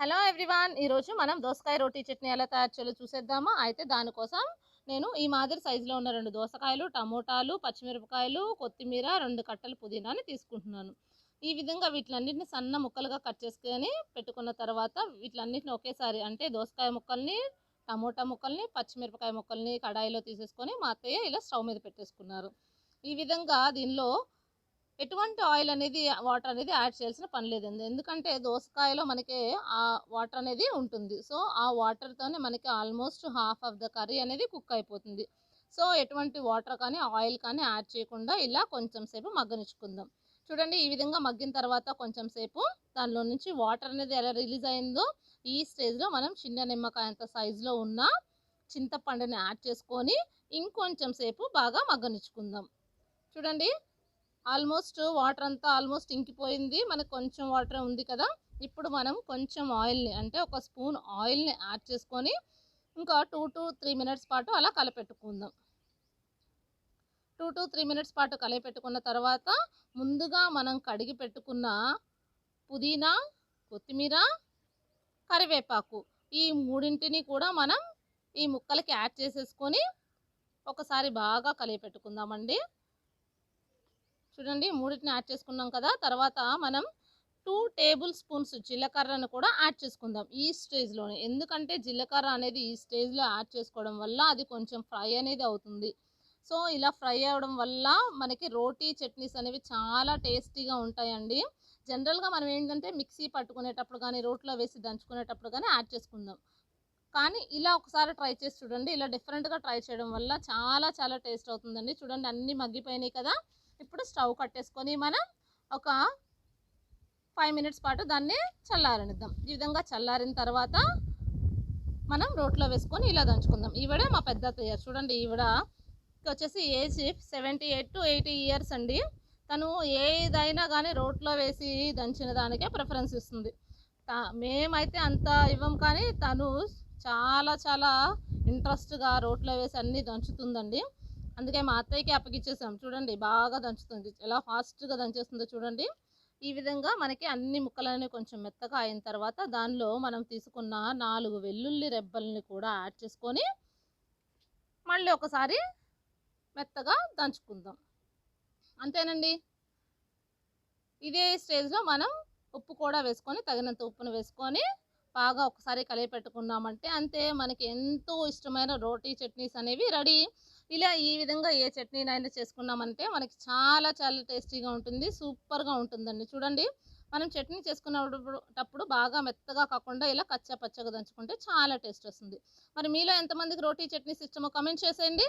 Hello everyone. ఈరోజు మనం దోసకాయ రోటీ చట్నీ ఎలా తయారు చేయాలో చూసేద్దామా? అయితే దానికోసం నేను ఈ మాదిరి సైజులో ఉన్న రెండు దోసకాయలు టమోటాలు పచ్చిమిరపకాయలు కొత్తిమీర రెండు కట్టలు పుదీనాని తీసుకుంటున్నాను. ఈ విధంగా వీటిలన్నింటిని సన్న ముక్కలుగా కట్ చేసుకొని పెట్టుకున్న తర్వాత వీటిలన్నింటిని ఒకేసారి అంటే దోసకాయ ముక్కల్ని టమోటా ముక్కల్ని పచ్చిమిరపకాయ ముక్కల్ని కడాయిలో తీసేసుకొని మా అత్తయ్య ఇలా స్టవ్ మీద పెట్టేసుకున్నారు. ఈ విధంగా దీనిలో ఎటువంటి ఆయిల్ అనేది వాటర్ అనేది యాడ్ చేయాల్సిన పని లేదండి ఎందుకంటే దోసకాయలో మనకి ఆ వాటర్ అనేది ఉంటుంది. సో ఆ వాటర్తోనే మనకి almost half of the curry అనేది కుక్ అయిపోతుంది. సో ఎటువంటి వాటర్ కానీ ఆయిల్ కానీ యాడ్ చేయకుండా ఇలా కొంచెం సేపు మగ్గనిచ్చుకుందాం. చూడండి ఈ విధంగా మగ్గిన తర్వాత కొంచెం సేపు దానిలో నుంచి వాటర్ అనేది ఎలా రిలీజ్ అయిందో ఈ స్టేజ్లో మనం చిన్న నిమ్మకాయ అంత సైజులో ఉన్న చింతపండుని యాడ్ చేసుకొని ఇంకొంచెం సేపు బాగా మగ్గనిచ్చుకుందాం. చూడండి ఆల్మోస్ట్ వాటర్ అంతా ఆల్మోస్ట్ ఇంకిపోయింది. మనకు కొంచెం వాటర్ ఉంది కదా. ఇప్పుడు మనం కొంచెం ఆయిల్ని అంటే ఒక స్పూన్ ఆయిల్ని యాడ్ చేసుకొని ఇంకా టూ టు త్రీ మినిట్స్ పాటు అలా కలపెట్టుకుందాం. టూ టు త్రీ మినిట్స్ పాటు కలిపెట్టుకున్న తర్వాత ముందుగా మనం కడిగి పెట్టుకున్న పుదీనా కొత్తిమీర కరివేపాకు ఈ మూడింటిని కూడా మనం ఈ ముక్కలకి యాడ్ చేసేసుకొని ఒకసారి బాగా కలిపెట్టుకుందామండి. చూడండి మూడింటిని యాడ్ చేసుకున్నాం కదా తర్వాత మనం టూ టేబుల్ స్పూన్స్ జీలకర్రను కూడా యాడ్ చేసుకుందాం ఈ స్టేజ్లోనే ఎందుకంటే జీలకర్ర అనేది ఈ స్టేజ్లో యాడ్ చేసుకోవడం వల్ల అది కొంచెం ఫ్రై అనేది అవుతుంది. సో ఇలా ఫ్రై అవ్వడం వల్ల మనకి రోటీ చట్నీస్ అనేవి చాలా టేస్టీగా ఉంటాయండి. జనరల్గా మనం ఏంటంటే మిక్సీ పట్టుకునేటప్పుడు కానీ రోట్లో వేసి దంచుకునేటప్పుడు కానీ యాడ్ చేసుకుందాం. కానీ ఇలా ఒకసారి ట్రై చేసి చూడండి. ఇలా డిఫరెంట్గా ట్రై చేయడం వల్ల చాలా చాలా టేస్ట్ అవుతుందండి. చూడండి అన్నీ మగ్గిపోయినాయి కదా. ఇప్పుడు స్టవ్ కట్టేసుకొని మనం ఒక ఫైవ్ మినిట్స్ పాటు దాన్ని చల్లారనిద్దాం. ఈ విధంగా చల్లారిన తర్వాత మనం రోట్లో వేసుకొని ఇలా దంచుకుందాం. ఈవిడ మా పెద్ద అత్తయ్య చూడండి ఈవిడ వచ్చేసి age seventy eight to eighty years అండి. తను ఏదైనా కానీ రోట్లో వేసి దంచిన దానికే ప్రిఫరెన్స్ ఇస్తుంది. తా- మేమైతే అంత ఇవ్వం కానీ తను చాలా చాలా ఇంట్రెస్ట్గా రోట్లో వేసి అన్నీ దంచుతుందండి. అందుకే మా అత్తయ్యకి అప్పగిచ్చేసాం. చూడండి బాగా దంచుతుంది. ఎలా ఫాస్ట్గా దంచేస్తుందో చూడండి. ఈ విధంగా మనకి అన్ని ముక్కలన్నీ కొంచెం మెత్తగా అయిన తర్వాత దానిలో మనం తీసుకున్న నాలుగు వెల్లుల్లి రెబ్బల్ని కూడా యాడ్ చేసుకొని మళ్ళీ ఒకసారి మెత్తగా దంచుకుందాం. అంతేనండి? ఇదే స్టేజ్లో మనం ఉప్పు కూడా వేసుకొని తగినంత ఉప్పును వేసుకొని బాగా ఒకసారి కలిపి పెట్టుకున్నామంటే అంతే మనకి ఎంతో ఇష్టమైన రోటీ చట్నీస్ అనేవి రెడీ. ఇలా ఈ విధంగా ఏ చట్నీనైనా చేసుకున్నామంటే మనకి చాలా చాలా టేస్టీగా ఉంటుంది సూపర్గా ఉంటుందండి. చూడండి మనం చట్నీ చేసుకున్నప్పుడు బాగా మెత్తగా కాకుండా ఇలా కచ్చా పచ్చగా దంచుకుంటే చాలా టేస్ట్ వస్తుంది. మరి మీలో ఎంతమందికి రోటీ చట్నీస్ ఇష్టమో కమెంట్ చేసేయండి.